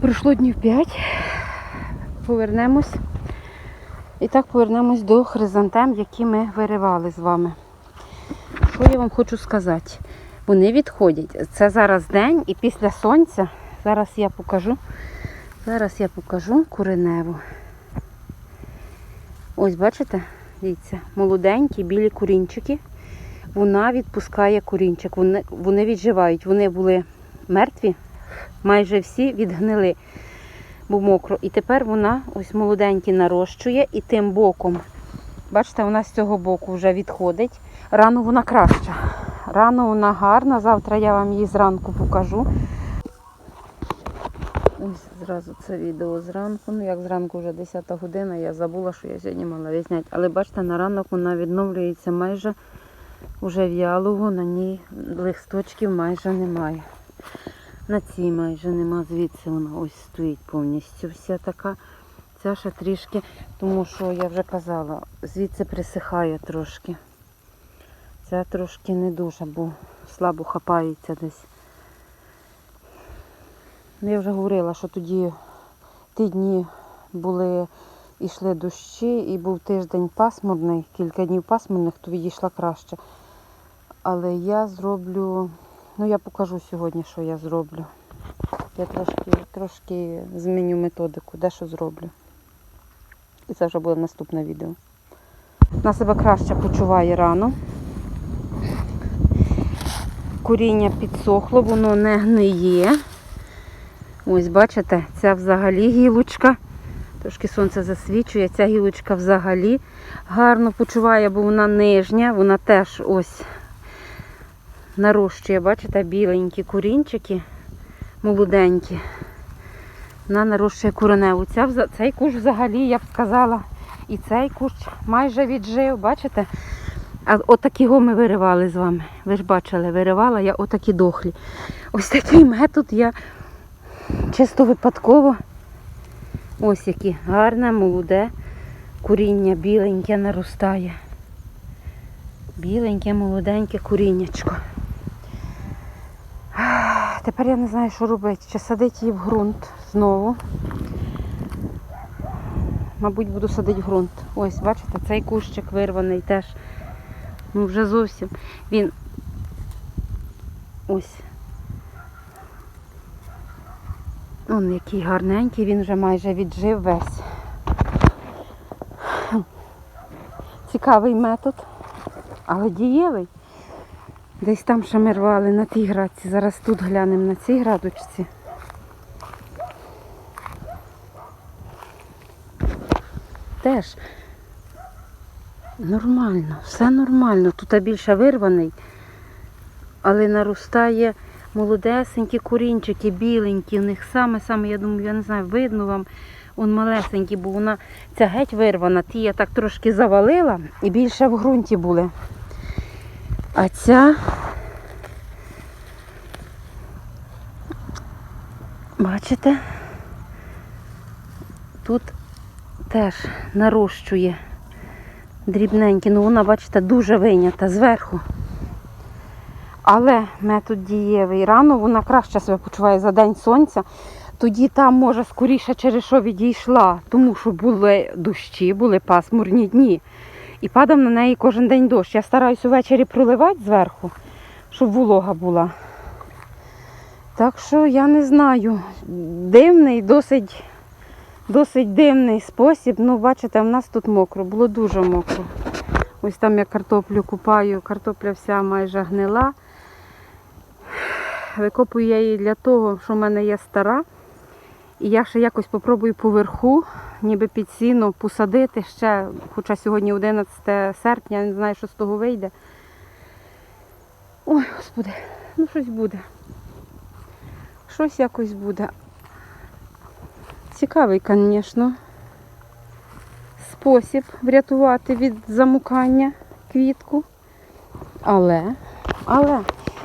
Пройшло днів 5. Повернемось. І так повернемось до хризантем, які ми виривали з вами. Що я вам хочу сказати? Вони відходять. Це зараз день і після сонця. Зараз я покажу. Зараз я покажу куреневу. Ось, бачите? Дивіться, молоденькі білі курінчики. Вона відпускає курінчик. Вони, вони відживають. Вони були мертві, майже всі відгнили, бо мокро. І тепер вона ось молоденькі нарощує і тим боком. Бачите, вона з цього боку вже відходить. Рано вона краща. Рано вона гарна. Завтра я вам її зранку покажу. Ось зразу це відео зранку. Ну, як зранку вже 10 година, я забула, що я сьогодні мала відзняти. Але бачите, на ранок вона відновлюється майже вже в'ялого, на ній листочків майже немає. На цій майже нема, звідси вона ось стоїть повністю вся така. Ця ще трішки, тому що я вже казала, звідси присихає трошки. Ця трошки не дуже, бо слабо хапається десь. Я вже говорила, що тоді ті дні були, йшли дощі і був тиждень пасмурний, кілька днів пасмурних, то відійшла краще. Але я зроблю, ну я покажу сьогодні, що я зроблю. Я трошки, трошки зміню методику, де що зроблю. І це вже буде наступне відео. Вона себе краще почуває рано. Коріння підсохло, воно не гниє. Ось, бачите, ця взагалі гілочка. Трошки сонце засвічує, ця гілочка взагалі гарно почуває, бо вона нижня, вона теж ось нарощує, бачите, біленькі корінчики, молоденькі. Вона нарощує кореневу. Ця, цей кущ взагалі, я б сказала, і цей кущ майже віджив, бачите? А отакі го ми виривали з вами. Ви ж бачили, виривала я отакі дохлі. Ось такий метод я чисто випадково. Ось яке гарне, молоде коріння, біленьке наростає. Біленьке, молоденьке коріннячко. Тепер я не знаю, що робити. Чи садити її в ґрунт знову. Мабуть, буду садити в ґрунт. Ось, бачите, цей кущик вирваний теж. Ну, вже зовсім. Він ось. Он який гарненький, він вже майже віджив весь. Цікавий метод, але дієвий. Десь там ще ми рвали на тій градці. Зараз тут глянемо на цій градочці. Теж нормально, все нормально. Тут більше вирваний, але наростає молодесенькі корінчики, біленькі. У них саме-саме, я думаю, я не знаю, видно вам. Он малесенькі, бо вона ця геть вирвана. Ті я так трошки завалила і більше в ґрунті були. А ця, бачите, тут теж нарощує дрібненькі. Ну вона, бачите, дуже вийнята зверху. Але метод дієвий. Рано вона краще себе почуває за день сонця. Тоді там, може, скоріше через що відійшла, тому що були дощі, були пасмурні дні. І падав на неї кожен день дощ. Я стараюся ввечері проливати зверху, щоб волога була. Так що я не знаю. Дивний, досить, досить дивний спосіб. Ну, бачите, в нас тут мокро, було дуже мокро. Ось там я картоплю купаю, картопля вся майже гнила. Викопую я її для того, що в мене є стара. І я ще якось попробую поверху, ніби під сіно, посадити ще, хоча сьогодні 11 серпня, я не знаю, що з того вийде. Ой, господи, ну щось буде. Щось якось буде. Цікавий, звісно, спосіб врятувати від замукання квітку. Але, але,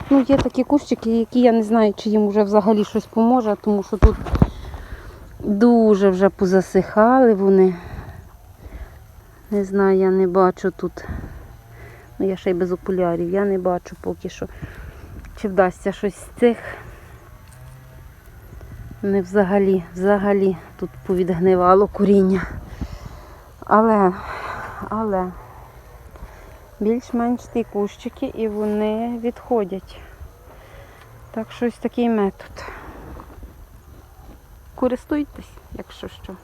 ну є такі кущики, які я не знаю, чи їм вже взагалі щось поможе, тому що тут Дуже вже позасихали вони. Не знаю, я не бачу тут. Ну, я ще й без окулярів, я не бачу поки що. Чи вдасться щось з цих. Не взагалі, взагалі тут повідгнивало коріння. Але, але більш-менш ті кущики і вони відходять. Так щось такий метод. Користуйтесь, якщо що.